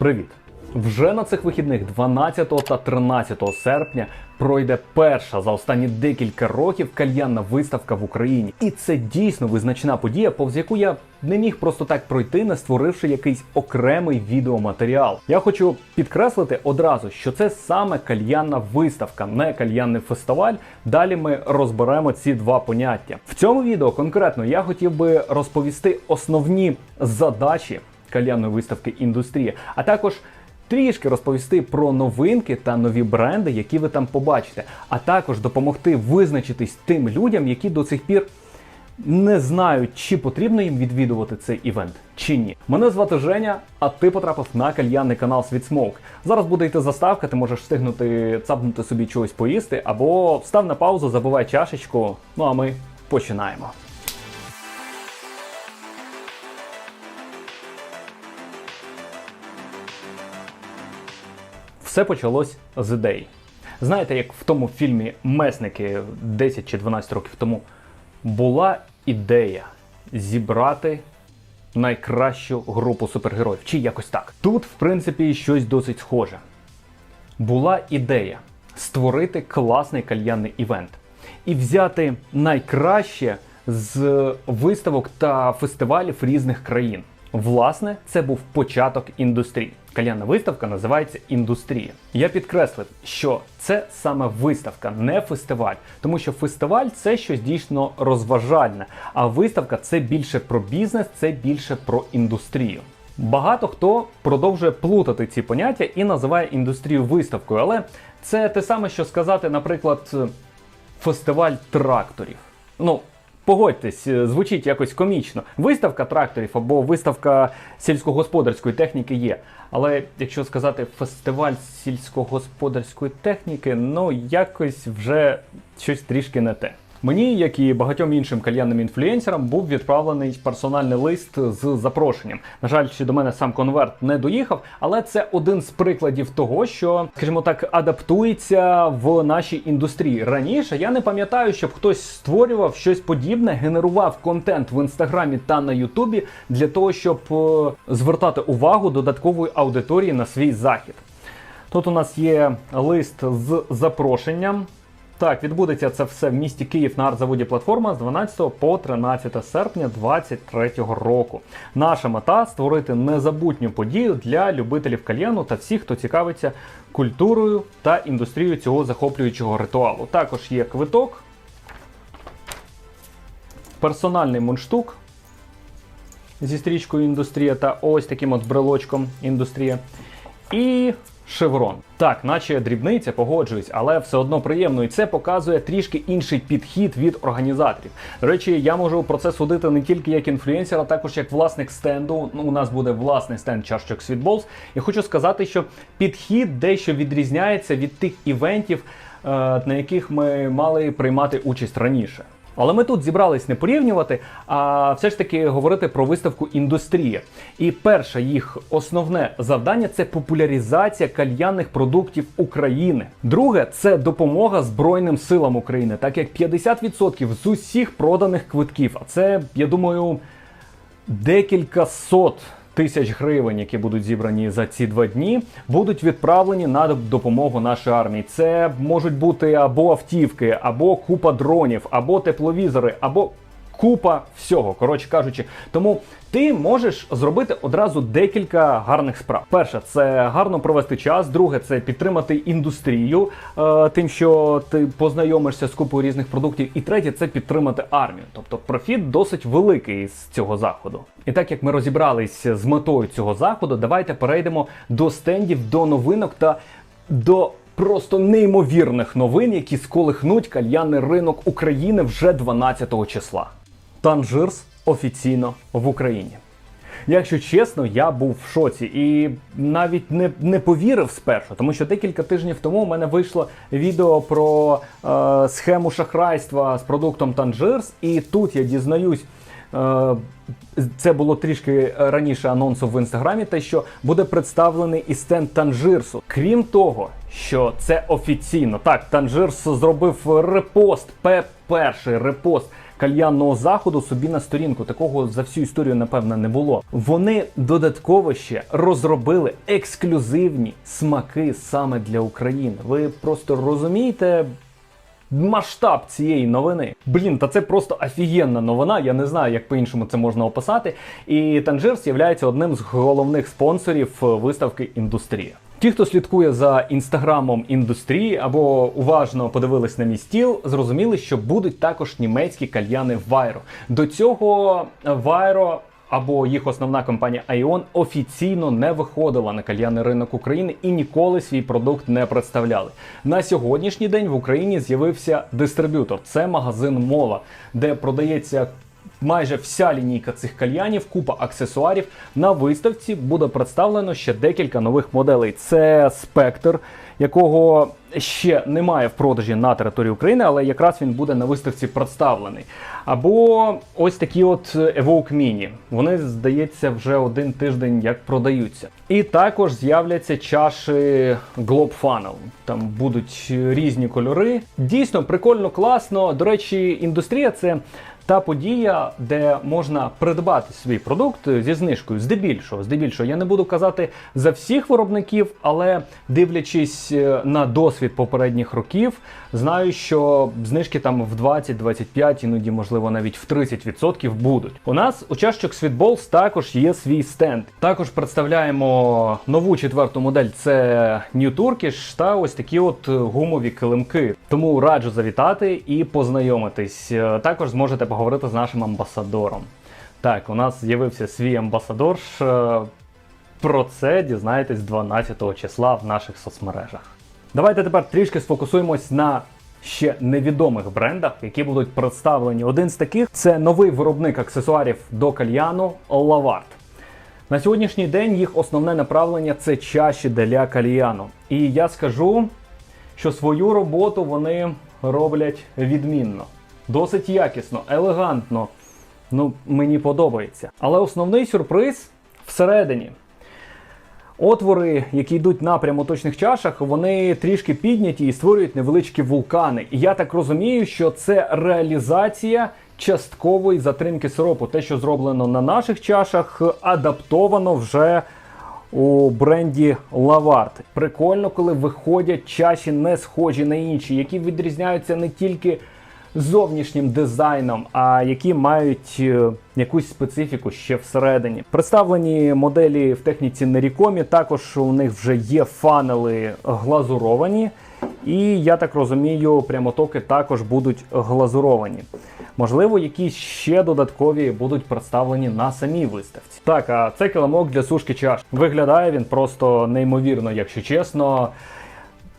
Привіт! Вже на цих вихідних 12 та 13 серпня пройде перша за останні декілька років кальянна виставка в Україні. І це дійсно визначна подія, повз яку я не міг просто так пройти, не створивши якийсь окремий відеоматеріал. Я хочу підкреслити одразу, що це саме кальянна виставка, не кальянний фестиваль. Далі ми розберемо ці два поняття. В цьому відео конкретно я хотів би розповісти основні задачі кальянної виставки індустрія, а також трішки розповісти про новинки та нові бренди, які ви там побачите, а також допомогти визначитись тим людям, які до цих пір не знають, чи потрібно їм відвідувати цей івент чи ні. Мене звати Женя, а ти потрапив на кальянний канал Sweet Smoke. Зараз буде йти заставка, ти можеш встигнути цапнути собі чогось поїсти, або став на паузу, забувай чашечку. Ну а ми починаємо. Все почалось з ідеї. Знаєте, як в тому фільмі Месники 10 чи 12 років тому була ідея зібрати найкращу групу супергероїв, чи якось так. Тут, в принципі, щось досить схоже. Була ідея створити класний кальянний івент і взяти найкраще з виставок та фестивалів різних країн. Власне, це був початок індустрії. Кальянна виставка називається індустрія. Я підкреслив, що це саме виставка, не фестиваль, тому що фестиваль це щось дійсно розважальне, а виставка це більше про бізнес, це більше про індустрію. Багато хто продовжує плутати ці поняття і називає індустрію виставкою, але це те саме, що сказати, наприклад, фестиваль тракторів. Ну, Погодьтесь, е, звучить якось комічно. Виставка тракторів або виставка сільськогосподарської техніки є. Але якщо сказати фестиваль сільськогосподарської техніки, ну якось вже щось трішки не те. Мені, як і багатьом іншим кальянним інфлюенсерам, був відправлений персональний лист з запрошенням. На жаль, ще до мене сам конверт не доїхав, але це один з прикладів того, що, скажімо так, адаптується в нашій індустрії. Раніше я не пам'ятаю, щоб хтось створював щось подібне, генерував контент в інстаграмі та на Ютубі для того, щоб е, звертати увагу додаткової аудиторії на свій захід. Тут у нас є лист з запрошенням. Так, відбудеться це все в місті Київ на артзаводі платформа з 12 по 13 серпня 2023 року. Наша мета створити незабутню подію для любителів кальяну та всіх, хто цікавиться культурою та індустрією цього захоплюючого ритуалу. Також є квиток, персональний мундштук зі стрічкою індустрія та ось таким от брелочком індустрія. І шеврон. Так, наче дрібниця, погоджуюсь, але все одно приємно. І це показує трішки інший підхід від організаторів. До речі, я можу про це судити не тільки як інфлюенсер, а також як власник стенду. Ну, у нас буде власний стенд чашечок Світболс. І хочу сказати, що підхід дещо відрізняється від тих івентів, е, на яких ми мали приймати участь раніше. Але ми тут зібрались не порівнювати, а все ж таки говорити про виставку індустрія. І перше їх основне завдання це популяризація кальянних продуктів України. Друге це допомога Збройним силам України, так як 50% з усіх проданих квитків, а це, я думаю, декілька сот тисяч гривень, які будуть зібрані за ці два дні, будуть відправлені на допомогу нашій армії. Це можуть бути або автівки, або купа дронів, або тепловізори, або купа всього. Коротше кажучи, тому ти можеш зробити одразу декілька гарних справ. Перше, це гарно провести час. Друге, це підтримати індустрію, е, тим, що ти познайомишся з купою різних продуктів. І третє це підтримати армію. Тобто профіт досить великий з цього заходу. І так як ми розібрались з метою цього заходу, давайте перейдемо до стендів, до новинок та до. Просто неймовірних новин, які сколихнуть кальянний ринок України вже 12 числа. Танжирс офіційно в Україні. Якщо чесно, я був в шоці і навіть не, не повірив спершу, тому що декілька тижнів тому у мене вийшло відео про е, схему шахрайства з продуктом Танжирс, і тут я дізнаюсь. Е, це було трішки раніше анонсу в інстаграмі, те, що буде представлений і стенд Танжирсу. Крім того, що це офіційно. Так, Танжирс зробив репост, пе- перший репост кальянного заходу собі на сторінку. Такого за всю історію, напевно, не було. Вони додатково ще розробили ексклюзивні смаки саме для України. Ви просто розумієте. Масштаб цієї новини. Блін, та це просто офігенна новина. Я не знаю, як по-іншому це можна описати. І Tangiers є одним з головних спонсорів е, виставки індустрія. Ті, хто слідкує за інстаграмом індустрії або уважно подивились на мій стіл, зрозуміли, що будуть також німецькі кальяни Вайро. До цього Вайро або їх основна компанія Aion офіційно не виходила на кальянний ринок України і ніколи свій продукт не представляли. На сьогоднішній день в Україні з'явився дистриб'ютор. Це магазин Мова, де продається. Майже вся лінійка цих кальянів, купа аксесуарів. На виставці буде представлено ще декілька нових моделей. Це спектр, якого ще немає в продажі на території України, але якраз він буде на виставці представлений. Або ось такі от Evoque Mini. Вони, здається, вже один тиждень як продаються. І також з'являться чаші Globe Funnel. Там будуть різні кольори. Дійсно прикольно, класно. До речі, індустрія це та подія, де можна придбати свій продукт зі знижкою. Здебільшого, здебільшого, я не буду казати за всіх виробників, але дивлячись е, на досвід попередніх років, знаю, що знижки там в 20-25, іноді, можливо, навіть в 30% будуть. У нас у чашечок Sweetballs також є свій стенд. Також представляємо нову четверту модель. Це New Turkish та ось такі от гумові килимки. Тому раджу завітати і познайомитись. Е, також зможете поговорити з нашим амбасадором. Так, у нас з'явився свій амбасадор. Е, про це дізнаєтесь 12 числа в наших соцмережах. Давайте тепер трішки сфокусуємось на ще невідомих брендах, які будуть представлені. Один з таких це новий виробник аксесуарів до кальяну Лавард. На сьогоднішній день їх основне направлення це чаші для кальяну. І я скажу, що свою роботу вони роблять відмінно досить якісно, елегантно. Ну, мені подобається. Але основний сюрприз всередині. Отвори, які йдуть на прямоточних чашах, вони трішки підняті і створюють невеличкі вулкани. І я так розумію, що це реалізація часткової затримки сиропу. Те, що зроблено на наших чашах, адаптовано вже у бренді Lavart. Прикольно, коли виходять чаші не схожі на інші, які відрізняються не тільки зовнішнім дизайном, а які мають е, якусь специфіку ще всередині. Представлені моделі в техніці Nericom, також у них вже є фанели глазуровані. І я так розумію, прямотоки також будуть глазуровані. Можливо, якісь ще додаткові будуть представлені на самій виставці. Так, а це килимок для сушки чаш. Виглядає він просто неймовірно, якщо чесно.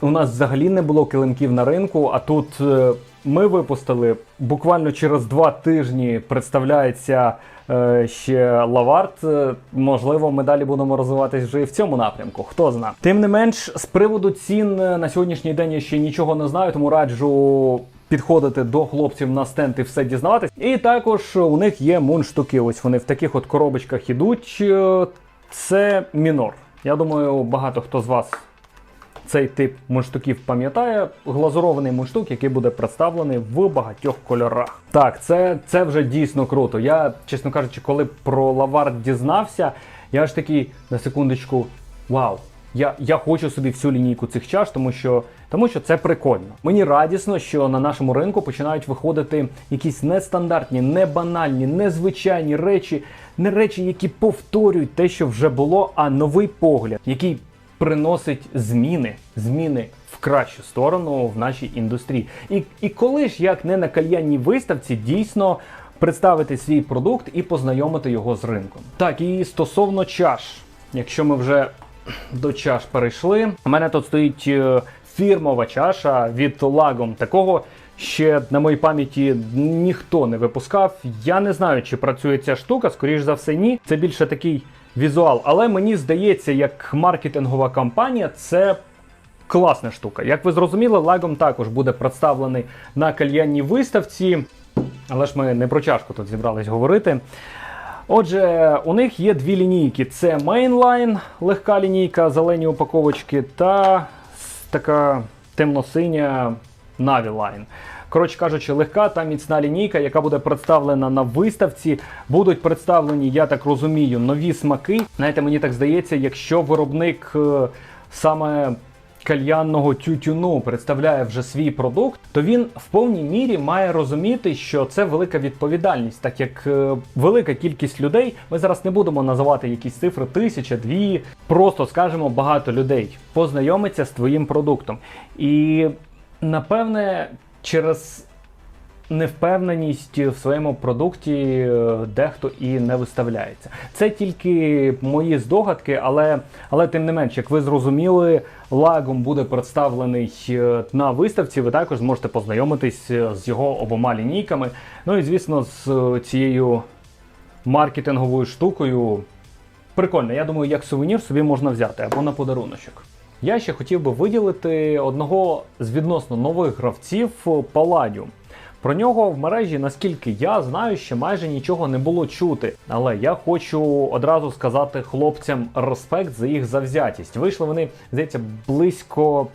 У нас взагалі не було килимків на ринку, а тут е, ми випустили буквально через два тижні представляється е, ще лаварт. Е, можливо, ми далі будемо розвиватись вже і в цьому напрямку. Хто зна. Тим не менш, з приводу цін е, на сьогоднішній день я ще нічого не знаю, тому раджу. Підходити до хлопців на стенд і все дізнаватись. І також у них є мунштуки. Ось вони в таких от коробочках ідуть. Це мінор. Я думаю, багато хто з вас цей тип мундштуків пам'ятає глазурований мундштук, який буде представлений в багатьох кольорах. Так, це це вже дійсно круто. Я, чесно кажучи, коли про лавард дізнався, я ж такий на секундочку, вау! Я я хочу собі всю лінійку цих чаш, тому що тому що це прикольно. Мені радісно, що на нашому ринку починають виходити якісь нестандартні, не банальні, незвичайні речі, не речі, які повторюють те, що вже було, а новий погляд, який приносить зміни, зміни в кращу сторону в нашій індустрії. І, І коли ж як не на кальянній виставці, дійсно. Представити свій продукт і познайомити його з ринком. Так, і стосовно чаш, якщо ми вже до чаш перейшли, у мене тут стоїть е, фірмова чаша від лагом. Такого ще на моїй пам'яті ніхто не випускав. Я не знаю, чи працює ця штука, скоріш за все, ні. Це більше такий візуал. Але мені здається, як маркетингова кампанія, це класна штука. Як ви зрозуміли, лагом також буде представлений на кальянній виставці. Але ж ми не про чашку тут зібрались говорити. Отже, у них є дві лінійки: це Mainline, легка лінійка, зелені упаковочки, та така темно-синя Navi Line. Коротше кажучи, легка та міцна лінійка, яка буде представлена на виставці. Будуть представлені, я так розумію, нові смаки. Знаєте, мені так здається, якщо виробник е, саме кальянного тютюну представляє вже свій продукт, то він в повній мірі має розуміти, що це велика відповідальність, так як е, велика кількість людей, ми зараз не будемо називати якісь цифри, тисяча, дві, просто скажемо багато людей познайомиться з твоїм продуктом. І напевне, через невпевненість в своєму продукті е, дехто і не виставляється. Це тільки мої здогадки, але, але тим не менш, як ви зрозуміли, лагом буде представлений е, на виставці. Ви також зможете познайомитись е, з його обома лінійками. Ну і звісно, з цією маркетинговою штукою. Прикольно, я думаю, як сувенір собі можна взяти або на подаруночок. Я ще хотів би виділити одного з відносно нових гравців Palladium. Про нього в мережі, наскільки я знаю, ще майже нічого не було чути. Але я хочу одразу сказати хлопцям респект за їх завзятість. Вийшли вони, здається, близько.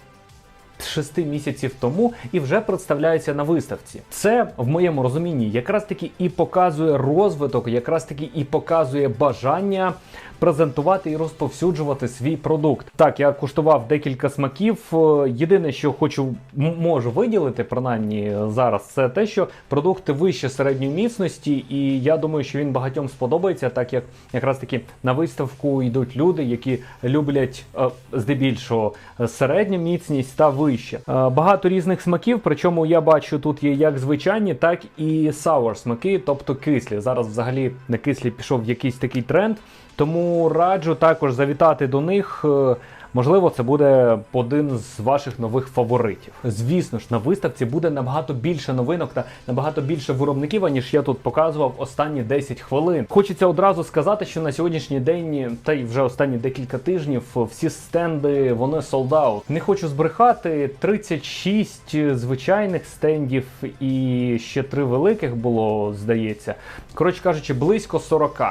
Шести місяців тому і вже представляються на виставці. Це в моєму розумінні якраз таки і показує розвиток, якраз таки і показує бажання презентувати і розповсюджувати свій продукт. Так, я куштував декілька смаків. Е, Єдине, що хочу можу виділити, принаймні зараз, це те, що продукт вище середньої міцності, і я думаю, що він багатьом сподобається, так як якраз таки на виставку йдуть люди, які люблять е, здебільшого е, середню міцність та вище. Е, Багато різних смаків, причому я бачу тут є як звичайні, так і sour смаки, тобто кислі. Зараз взагалі на кислі пішов якийсь такий тренд. Тому раджу також завітати до них. Е, Можливо, це буде один з ваших нових фаворитів. Звісно ж, на виставці буде набагато більше новинок та набагато більше виробників, аніж я тут показував останні 10 хвилин. Хочеться одразу сказати, що на сьогоднішній день, та й вже останні декілька тижнів, всі стенди вони sold. Не хочу збрехати 36 звичайних стендів і ще три великих було, здається. Коротше кажучи, близько 40.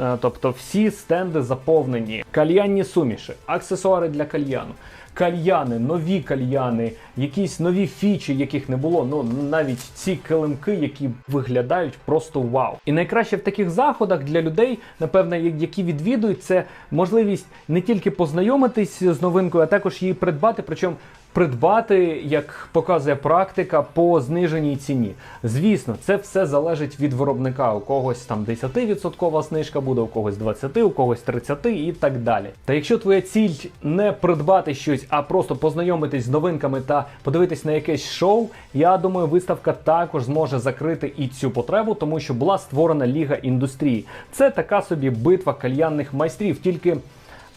Е, Тобто всі стенди заповнені, кальянні суміші, аксесуари для кальяну, кальяни, нові кальяни, якісь нові фічі, яких не було. Ну навіть ці килимки, які виглядають просто вау. І найкраще в таких заходах для людей, напевне, які відвідують, це можливість не тільки познайомитись з новинкою, а також її придбати. Причому придбати, як показує практика, по зниженій ціні. Звісно, це все залежить від виробника. У когось там 10% знижка буде, у когось 20%, у когось 30% і так далі. Та якщо твоя ціль не придбати щось, а просто познайомитись з новинками та подивитись на якесь шоу, я думаю, виставка також зможе закрити і цю потребу, тому що була створена ліга індустрії. Це така собі битва кальянних майстрів, тільки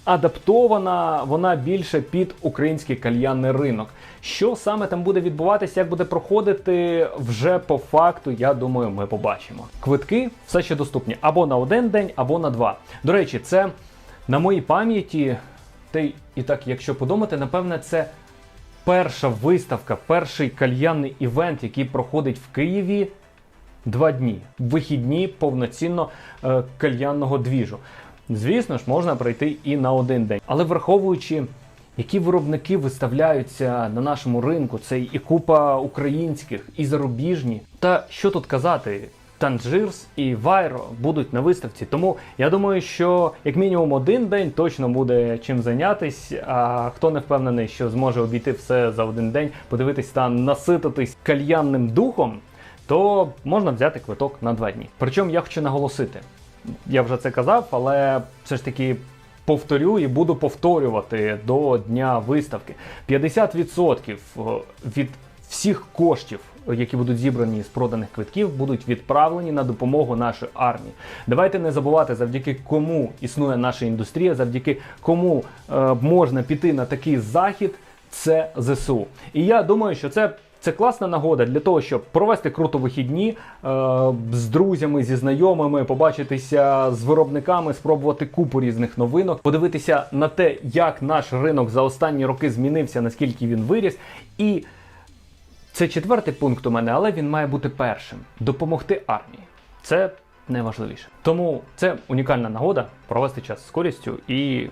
адаптована вона більше під український кальянний ринок. Що саме там буде відбуватися, як буде проходити вже по факту, я думаю, ми побачимо. Квитки все ще доступні або на один день, або на два. До речі, це на моїй пам'яті. Та й і так, якщо подумати, напевне, це перша виставка, перший кальянний івент, який проходить в Києві два дні. Вихідні повноцінно е, кальянного двіжу. Звісно ж, можна пройти і на один день. Але враховуючи, які виробники виставляються на нашому ринку, це і купа українських, і зарубіжні. Та що тут казати? Танжирс і Вайро будуть на виставці. Тому я думаю, що як мінімум один день точно буде чим зайнятись. А хто не впевнений, що зможе обійти все за один день, подивитись та насититись кальянним духом, то можна взяти квиток на два дні. Причому я хочу наголосити, я вже це казав, але все ж таки. Повторю і буду повторювати до дня виставки. 50% від всіх коштів, які будуть зібрані з проданих квитків, будуть відправлені на допомогу нашої армії. Давайте не забувати, завдяки кому існує наша індустрія, завдяки кому е, можна піти на такий захід. Це ЗСУ. І я думаю, що це. Це класна нагода для того, щоб провести круто вихідні е, з друзями, зі знайомими, побачитися з виробниками, спробувати купу різних новинок, подивитися на те, як наш ринок за останні роки змінився, наскільки він виріс. І це четвертий пункт у мене, але він має бути першим: допомогти армії. Це найважливіше. Тому це унікальна нагода провести час з користю і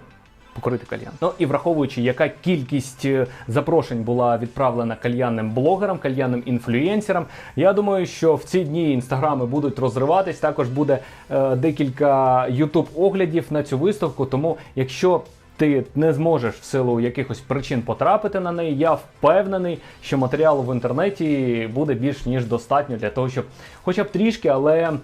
покорити кальян. Ну і враховуючи, яка кількість е, запрошень була відправлена кальянним блогерам, кальянним інфлюєнсерам, я думаю, що в ці дні інстаграми будуть розриватись. Також буде е, декілька ютуб оглядів на цю виставку. Тому, якщо ти не зможеш в силу якихось причин потрапити на неї, я впевнений, що матеріалу в інтернеті буде більш ніж достатньо для того, щоб хоча б трішки, але е,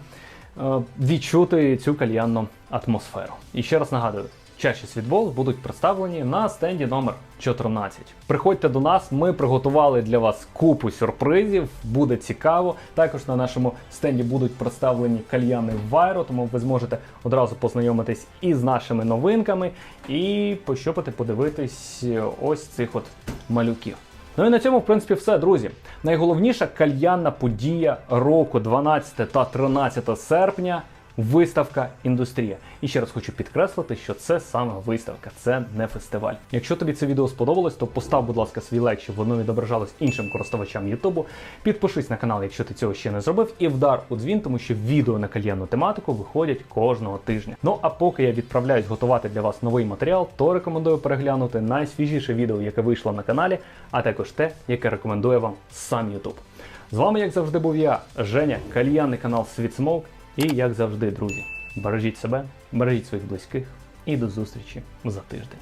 відчути цю кальянну атмосферу. І ще раз нагадую. Чаші світбол будуть представлені на стенді номер 14. Приходьте до нас, ми приготували для вас купу сюрпризів, буде цікаво. Також на нашому стенді будуть представлені кальяни Вайро, тому ви зможете одразу познайомитись із нашими новинками і пощупати, подивитись ось цих от малюків. Ну і на цьому, в принципі, все, друзі. Найголовніша кальянна подія року 12 та 13 серпня. Виставка індустрія. І ще раз хочу підкреслити, що це саме виставка, це не фестиваль. Якщо тобі це відео сподобалось, то постав, будь ласка, свій лайк, щоб воно відображалось іншим користувачам Ютубу. Підпишись на канал, якщо ти цього ще не зробив, і вдар у дзвін, тому що відео на кальянну тематику виходять кожного тижня. Ну а поки я відправляюсь готувати для вас новий матеріал, то рекомендую переглянути найсвіжіше відео, яке вийшло на каналі, а також те, яке рекомендує вам сам Ютуб. З вами, як завжди, був я, Женя, кальянний канал Світ Смоук. І як завжди, друзі, бережіть себе, бережіть своїх близьких і до зустрічі за тиждень.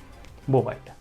Бувайте!